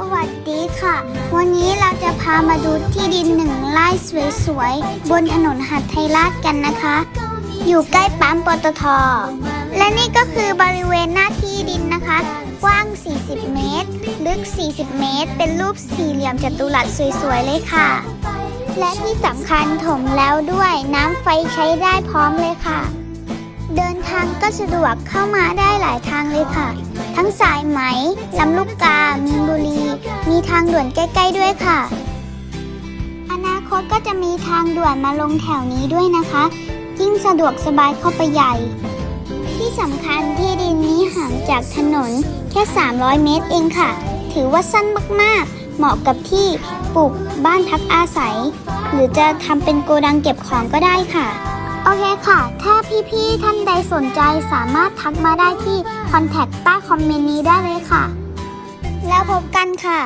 สวัสดีค่ะ วันนี้เราจะพามาดูที่ดินหนึ่งไร่สวยๆ บนถนนหัดไทยราชกันนะคะ อยู่ใกล้ปั๊มปตท และนี่ก็คือบริเวณหน้าที่ดินนะคะ กว้าง 40 เมตร ลึก 40 เมตร เป็นรูปสี่เหลี่ยมจัตุรัสสวยๆ เลยค่ะ และที่สำคัญถมแล้วด้วยน้ำไฟใช้ได้พร้อมเลยค่ะ เดินทางก็สะดวกเข้ามาได้หลายทางเลยค่ะ ทั้งสายไหมลำลูกกา ทางด่วนใกล้ ๆ ด้วยค่ะ อนาคตก็จะมีทางด่วนมาลงแถวนี้ด้วยนะคะ ยิ่งสะดวกสบายเข้าไปใหญ่ ที่สำคัญที่ดินนี้ห่างจากถนนแค่ 300 เมตรเองค่ะ ถือว่าสั้นมากๆ เหมาะกับที่ปลูกบ้านพักอาศัย หรือจะทำเป็นโกดังเก็บของก็ได้ค่ะ โอเคค่ะ ถ้าพี่ ๆ ท่านใดสนใจสามารถทักมาได้ที่คอนแทคใต้คอมเมนต์นี้ได้เลยค่ะ แล้วพบกันค่ะ